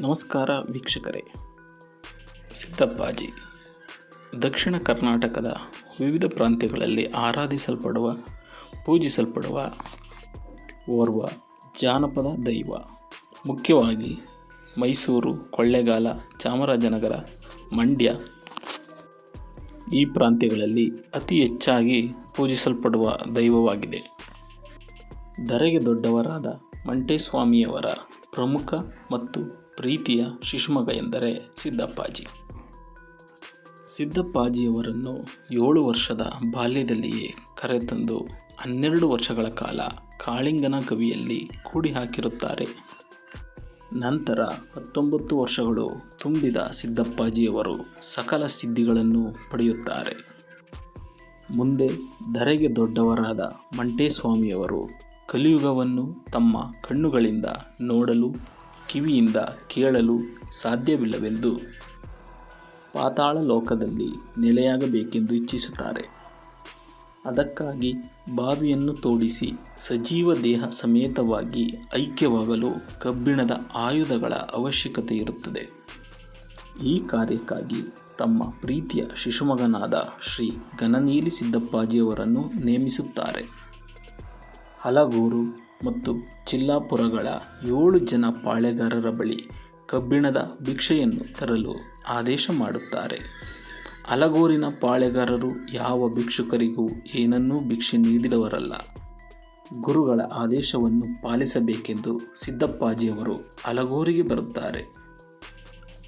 ನಮಸ್ಕಾರ ವೀಕ್ಷಕರೇ. ಸಿದ್ದಪ್ಪಾಜಿ ದಕ್ಷಿಣ ಕರ್ನಾಟಕದ ವಿವಿಧ ಪ್ರಾಂತ್ಯಗಳಲ್ಲಿ ಆರಾಧಿಸಲ್ಪಡುವ, ಪೂಜಿಸಲ್ಪಡುವ ಓರ್ವ ಜಾನಪದ ದೈವ. ಮುಖ್ಯವಾಗಿ ಮೈಸೂರು ಕೊಳ್ಳೆಗಾಲ ಚಾಮರಾಜನಗರ ಮಂಡ್ಯ ಈ ಪ್ರಾಂತ್ಯಗಳಲ್ಲಿ ಅತಿ ಹೆಚ್ಚಾಗಿ ಪೂಜಿಸಲ್ಪಡುವ ದೈವವಾಗಿದೆ. ಧರೆಗೆ ದೊಡ್ಡವರಾದ ಮಂಟೇಸ್ವಾಮಿಯವರ ಪ್ರಮುಖ ಮತ್ತು ಪ್ರೀತಿಯ ಶಿಶುಮಗ ಎಂದರೆ ಸಿದ್ದಪ್ಪಾಜಿ. ಸಿದ್ದಪ್ಪಾಜಿಯವರನ್ನು ಏಳು ವರ್ಷದ ಬಾಲ್ಯದಲ್ಲಿಯೇ ಕರೆತಂದು ಹನ್ನೆರಡು ವರ್ಷಗಳ ಕಾಲ ಕಾಳಿಂಗನ ಕವಿಯಲ್ಲಿ ಕೂಡಿ ಹಾಕಿರುತ್ತಾರೆ ನಂತರ ಹತ್ತೊಂಬತ್ತು ವರ್ಷಗಳು ತುಂಬಿದ ಸಿದ್ದಪ್ಪಾಜಿಯವರು ಸಕಲ ಸಿದ್ಧಿಗಳನ್ನು ಪಡೆಯುತ್ತಾರೆ. ಮುಂದೆ ಧರೆಗೆ ದೊಡ್ಡವರಾದ ಮಂಟೇಸ್ವಾಮಿಯವರು ಕಲಿಯುಗವನ್ನು ತಮ್ಮ ಕಣ್ಣುಗಳಿಂದ ನೋಡಲು ಕಿವಿಯಿಂದ ಕೇಳಲು ಸಾಧ್ಯವಿಲ್ಲವೆಂದು ಪಾತಾಳ ಲೋಕದಲ್ಲಿ ನೆಲೆಯಾಗಬೇಕೆಂದು ಇಚ್ಛಿಸುತ್ತಾರೆ. ಅದಕ್ಕಾಗಿ ಬಾವಿಯನ್ನು ತೋಡಿಸಿ ಸಜೀವ ದೇಹ ಸಮೇತವಾಗಿ ಐಕ್ಯವಾಗಲು ಕಬ್ಬಿಣದ ಆಯುಧಗಳ ಅವಶ್ಯಕತೆ ಇರುತ್ತದೆ. ಈ ಕಾರ್ಯಕ್ಕಾಗಿ ತಮ್ಮ ಪ್ರೀತಿಯ ಶಿಶುಮಗನಾದ ಶ್ರೀ ಘನನೀಲಿ ಸಿದ್ದಪ್ಪಾಜಿಯವರನ್ನು ನೇಮಿಸುತ್ತಾರೆ. ಹಲಗೂರು ಮತ್ತು ಚಿಲ್ಲಾಪುರಗಳ ಏಳು ಜನ ಪಾಳೆಗಾರರ ಬಳಿ ಕಬ್ಬಿಣದ ಭಿಕ್ಷೆಯನ್ನು ತರಲು ಆದೇಶ ಮಾಡುತ್ತಾರೆ. ಅಲಗೂರಿನ ಪಾಳೆಗಾರರು ಯಾವ ಭಿಕ್ಷುಕರಿಗೂ ಏನನ್ನೂ ಭಿಕ್ಷೆ ನೀಡಿದವರಲ್ಲ. ಗುರುಗಳ ಆದೇಶವನ್ನು ಪಾಲಿಸಬೇಕೆಂದು ಸಿದ್ದಪ್ಪಾಜಿಯವರು ಅಲಗೂರಿಗೆ ಬರುತ್ತಾರೆ.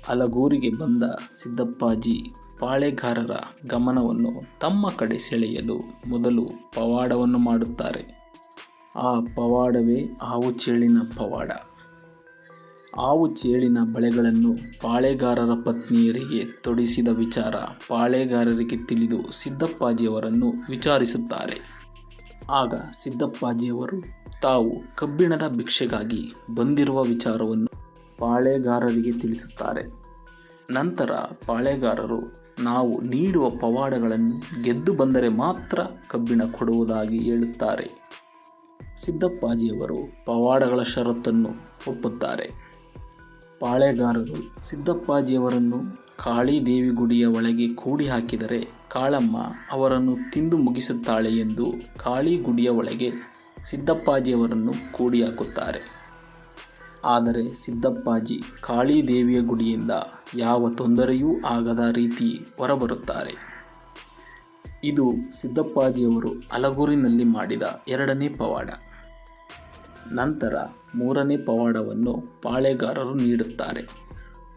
ಅಲಗೂರಿಗೆ ಬಂದ ಸಿದ್ದಪ್ಪಾಜಿ ಪಾಳೆಗಾರರ ಗಮನವನ್ನು ತಮ್ಮ ಕಡೆ ಸೆಳೆಯಲು ಮೊದಲು ಪವಾಡವನ್ನು ಮಾಡುತ್ತಾರೆ. ಆ ಪವಾಡವೇ ಹಾವು ಚೇಳಿನ ಪವಾಡ. ಹಾವು ಚೇಳಿನ ಬಳೆಗಳನ್ನು ಪಾಳೆಗಾರರ ಪತ್ನಿಯರಿಗೆ ತೊಡಿಸಿದ ವಿಚಾರ ಪಾಳೆಗಾರರಿಗೆ ತಿಳಿದು ಸಿದ್ದಪ್ಪಾಜಿಯವರನ್ನು ವಿಚಾರಿಸುತ್ತಾರೆ. ಆಗ ಸಿದ್ದಪ್ಪಾಜಿಯವರು ತಾವು ಕಬ್ಬಿಣದ ಭಿಕ್ಷೆಗಾಗಿ ಬಂದಿರುವ ವಿಚಾರವನ್ನು ಪಾಳೆಗಾರರಿಗೆ ತಿಳಿಸುತ್ತಾರೆ. ನಂತರ ಪಾಳೆಗಾರರು, ನಾವು ನೀಡುವ ಪವಾಡಗಳನ್ನು ಗೆದ್ದು ಬಂದರೆ ಮಾತ್ರ ಕಬ್ಬಿಣ ಕೊಡುವುದಾಗಿ ಹೇಳುತ್ತಾರೆ. ಸಿದ್ದಪ್ಪಾಜಿಯವರು ಪವಾಡಗಳ ಷರತ್ತನ್ನು ಒಪ್ಪುತ್ತಾರೆ. ಪಾಳೆಗಾರರು ಸಿದ್ದಪ್ಪಾಜಿಯವರನ್ನು ಕಾಳಿದೇವಿ ಗುಡಿಯ ಒಳಗೆ ಕೂಡಿ ಹಾಕಿದರೆ ಕಾಳಮ್ಮ ಅವರನ್ನು ತಿಂದು ಮುಗಿಸುತ್ತಾಳೆ ಎಂದು ಕಾಳಿ ಗುಡಿಯ ಒಳಗೆ ಸಿದ್ದಪ್ಪಾಜಿಯವರನ್ನು ಕೂಡಿ ಹಾಕುತ್ತಾರೆ. ಆದರೆ ಸಿದ್ದಪ್ಪಾಜಿ ಕಾಳಿದೇವಿಯ ಗುಡಿಯಿಂದ ಯಾವ ತೊಂದರೆಯೂ ಆಗದ ರೀತಿ ಹೊರಬರುತ್ತಾರೆ. ಇದು ಸಿದ್ದಪ್ಪಾಜಿಯವರು ಅಲಗೂರಿನಲ್ಲಿ ಮಾಡಿದ ಎರಡನೇ ಪವಾಡ. ನಂತರ ಮೂರನೇ ಪವಾಡವನ್ನು ಪಾಳೆಗಾರರು ನೀಡುತ್ತಾರೆ.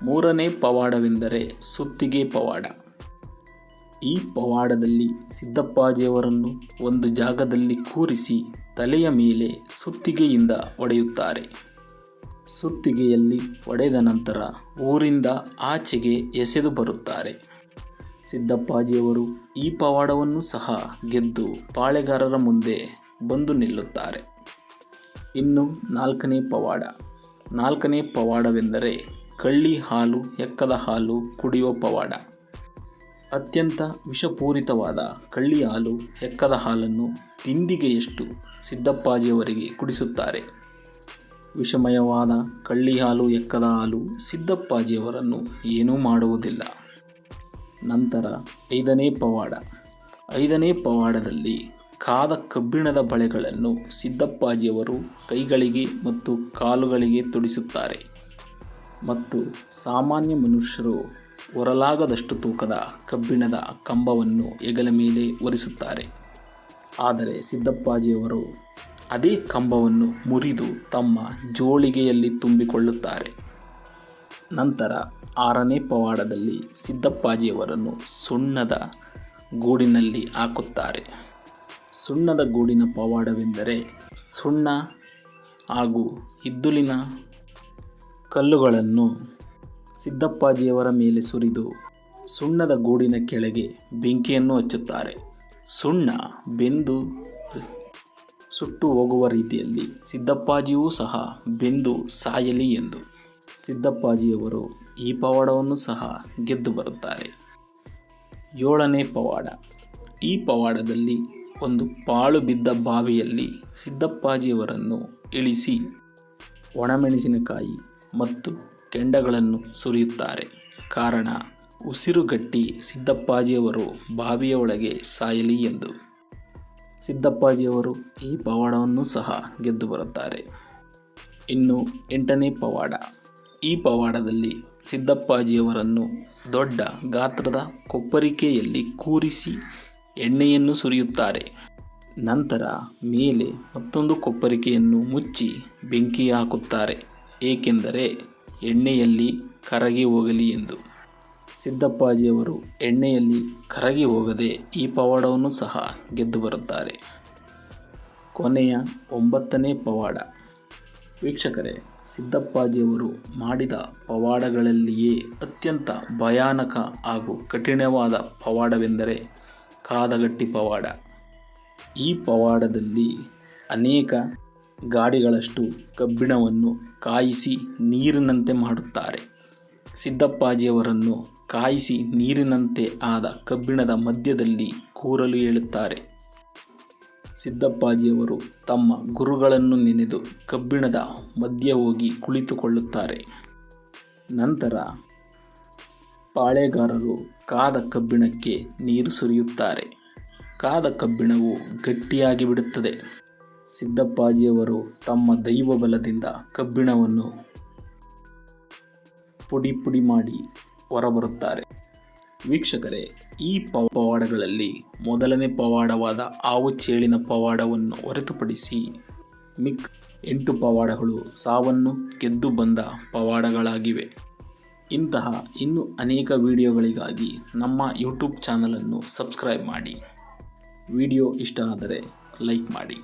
ಮೂರನೇ ಪವಾಡವೆಂದರೆ ಸುತ್ತಿಗೆ ಪವಾಡ. ಈ ಪವಾಡದಲ್ಲಿ ಸಿದ್ದಪ್ಪಾಜಿಯವರನ್ನು ಒಂದು ಜಾಗದಲ್ಲಿ ಕೂರಿಸಿ ತಲೆಯ ಮೇಲೆ ಸುತ್ತಿಗೆಯಿಂದ ಹೊಡೆಯುತ್ತಾರೆ ಸುತ್ತಿಗೆಯಲ್ಲಿ ಹೊಡೆದ ನಂತರ ಊರಿಂದ ಆಚೆಗೆ ಎಸೆದು ಬರುತ್ತಾರೆ. ಸಿದ್ದಪ್ಪಾಜಿಯವರು ಈ ಪವಾಡವನ್ನು ಸಹ ಗೆದ್ದು ಪಾಳೆಗಾರರ ಮುಂದೆ ಬಂದು ನಿಲ್ಲುತ್ತಾರೆ. ಇನ್ನು ನಾಲ್ಕನೇ ಪವಾಡ. ನಾಲ್ಕನೇ ಪವಾಡವೆಂದರೆ ಕಳ್ಳಿ ಹಾಲು, ಎಕ್ಕದ ಹಾಲು ಕುಡಿಯುವ ಪವಾಡ. ಅತ್ಯಂತ ವಿಷಪೂರಿತವಾದ ಕಳ್ಳಿ ಹಾಲು, ಎಕ್ಕದ ಹಾಲನ್ನು ತಿಂದಿಗೆಯಷ್ಟು ಸಿದ್ದಪ್ಪಾಜಿಯವರಿಗೆ ಕುಡಿಸುತ್ತಾರೆ? ವಿಷಮಯವಾದ ಕಳ್ಳಿ ಹಾಲು, ಎಕ್ಕದ ಹಾಲು ಸಿದ್ದಪ್ಪಾಜಿಯವರನ್ನು ಏನೂ ಮಾಡುವುದಿಲ್ಲ. ನಂತರ ಐದನೇ ಪವಾಡ. ಐದನೇ ಪವಾಡದಲ್ಲಿ ಕಾದ ಕಬ್ಬಿಣದ ಬಳೆಗಳನ್ನು ಸಿದ್ದಪ್ಪಾಜಿಯವರು ಕೈಗಳಿಗೆ ಮತ್ತು ಕಾಲುಗಳಿಗೆ ತೊಡಿಸುತ್ತಾರೆ. ಮತ್ತು ಸಾಮಾನ್ಯ ಮನುಷ್ಯರು ಹೊರಲಾಗದಷ್ಟು ತೂಕದ ಕಬ್ಬಿಣದ ಕಂಬವನ್ನು ಹೆಗಲ ಮೇಲೆ ಒರೆಸುತ್ತಾರೆ. ಆದರೆ ಸಿದ್ದಪ್ಪಾಜಿಯವರು ಅದೇ ಕಂಬವನ್ನು ಮುರಿದು ತಮ್ಮ ಜೋಳಿಗೆಯಲ್ಲಿ ತುಂಬಿಕೊಳ್ಳುತ್ತಾರೆ. ನಂತರ ಆರನೇ ಪವಾಡದಲ್ಲಿ ಸಿದ್ದಪ್ಪಾಜಿಯವರನ್ನು ಸುಣ್ಣದ ಗೂಡಿನಲ್ಲಿ ಹಾಕುತ್ತಾರೆ. ಸುಣ್ಣದ ಗೂಡಿನ ಪವಾಡವೆಂದರೆ ಸುಣ್ಣ ಹಾಗೂ ಇದ್ದುಲಿನ ಕಲ್ಲುಗಳನ್ನು ಸಿದ್ದಪ್ಪಾಜಿಯವರ ಮೇಲೆ ಸುರಿದು ಸುಣ್ಣದ ಗೂಡಿನ ಕೆಳಗೆ ಬೆಂಕಿಯನ್ನು ಹಚ್ಚುತ್ತಾರೆ. ಸುಣ್ಣ ಬೆಂದು ಸುಟ್ಟು ಹೋಗುವ ರೀತಿಯಲ್ಲಿ ಸಿದ್ದಪ್ಪಾಜಿಯೂ ಸಹ ಬೆಂದು ಸಾಯಲಿ ಎಂದು ಸಿದ್ದಪ್ಪಾಜಿಯವರು ಈ ಪವಾಡವನ್ನು ಸಹ ಗೆದ್ದು ಬರುತ್ತಾರೆ. ಏಳನೇ ಪವಾಡ. ಈ ಪವಾಡದಲ್ಲಿ ಒಂದು ಪಾಳು ಬಿದ್ದ ಬಾವಿಯಲ್ಲಿ ಸಿದ್ದಪ್ಪಾಜಿಯವರನ್ನು ಇಳಿಸಿ ಒಣಮೆಣಸಿನಕಾಯಿ ಮತ್ತು ಕೆಂಡಗಳನ್ನು ಸುರಿಯುತ್ತಾರೆ. ಕಾರಣ, ಉಸಿರುಗಟ್ಟಿ ಸಿದ್ದಪ್ಪಾಜಿಯವರು ಬಾವಿಯ ಒಳಗೆ ಸಾಯಲಿ ಎಂದು. ಸಿದ್ದಪ್ಪಾಜಿಯವರು ಈ ಪವಾಡವನ್ನು ಸಹ ಗೆದ್ದು ಬರುತ್ತಾರೆ. ಇನ್ನು ಎಂಟನೇ ಪವಾಡ. ಈ ಪವಾಡದಲ್ಲಿ ಸಿದ್ದಪ್ಪಾಜಿಯವರನ್ನು ದೊಡ್ಡ ಗಾತ್ರದ ಕೊಪ್ಪರಿಕೆಯಲ್ಲಿ ಕೂರಿಸಿ ಎಣ್ಣೆಯನ್ನು ಸುರಿಯುತ್ತಾರೆ. ನಂತರ ಮೇಲೆ ಮತ್ತೊಂದು ಕೊಪ್ಪರಿಕೆಯನ್ನು ಮುಚ್ಚಿ ಬೆಂಕಿ ಹಾಕುತ್ತಾರೆ. ಏಕೆಂದರೆ ಎಣ್ಣೆಯಲ್ಲಿ ಕರಗಿ ಹೋಗಲಿ ಎಂದು. ಸಿದ್ದಪ್ಪಾಜಿಯವರು ಎಣ್ಣೆಯಲ್ಲಿ ಕರಗಿ ಹೋಗದೆ ಈ ಪವಾಡವನ್ನು ಸಹ ಗೆದ್ದು ಬರುತ್ತಾರೆ. ಕೊನೆಯ ಒಂಬತ್ತನೇ ಪವಾಡ. ವೀಕ್ಷಕರೇ, ಸಿದ್ದಪ್ಪಾಜಿಯವರು ಮಾಡಿದ ಪವಾಡಗಳಲ್ಲಿಯೇ ಅತ್ಯಂತ ಭಯಾನಕ ಹಾಗೂ ಕಠಿಣವಾದ ಪವಾಡವೆಂದರೆ ಕಾದಗಟ್ಟಿ ಪವಾಡ. ಈ ಪವಾಡದಲ್ಲಿ ಅನೇಕ ಗಾಡಿಗಳಷ್ಟು ಕಬ್ಬಿಣವನ್ನು ಕಾಯಿಸಿ ನೀರಿನಂತೆ ಮಾಡುತ್ತಾರೆ. ಸಿದ್ದಪ್ಪಾಜಿಯವರನ್ನು ಕಾಯಿಸಿ ನೀರಿನಂತೆ ಆದ ಕಬ್ಬಿಣದ ಮಧ್ಯದಲ್ಲಿ ಕೂರಲು ಹೇಳುತ್ತಾರೆ. ಸಿದ್ದಪ್ಪಾಜಿಯವರು ತಮ್ಮ ಗುರುಗಳನ್ನು ನೆನೆದು ಕಬ್ಬಿಣದ ಮಧ್ಯ ಹೋಗಿ ಕುಳಿತುಕೊಳ್ಳುತ್ತಾರೆ. ನಂತರ ಪಾಳೆಗಾರರು ಕಾದ ಕಬ್ಬಿಣಕ್ಕೆ ನೀರು ಸುರಿಯುತ್ತಾರೆ. ಕಾದ ಕಬ್ಬಿಣವು ಗಟ್ಟಿಯಾಗಿ ಬಿಡುತ್ತದೆ. ಸಿದ್ದಪ್ಪಾಜಿಯವರು ತಮ್ಮ ದೈವ ಬಲದಿಂದ ಕಬ್ಬಿಣವನ್ನು ಪುಡಿ ಪುಡಿ ಮಾಡಿ ಹೊರಬರುತ್ತಾರೆ. ವೀಕ್ಷಕರೇ, ಈ ಪವಾಡಗಳಲ್ಲಿ ಮೊದಲನೇ ಪವಾಡವಾದ ಆವು ಚೇಳಿನ ಪವಾಡವನ್ನು ಹೊರತುಪಡಿಸಿ ಮಿಕ್ ಎಂಟು ಪವಾಡಗಳು ಸಾವನ್ನು ಗೆದ್ದು ಬಂದ ಪವಾಡಗಳಾಗಿವೆ. ಇಂತಹ ಇನ್ನೂ ಅನೇಕ ವಿಡಿಯೋಗಳಿಗಾಗಿ ನಮ್ಮ ಯೂಟ್ಯೂಬ್ ಚಾನಲನ್ನು ಸಬ್ಸ್ಕ್ರೈಬ್ ಮಾಡಿ. ವಿಡಿಯೋ ಇಷ್ಟ ಆದರೆ ಲೈಕ್ ಮಾಡಿ.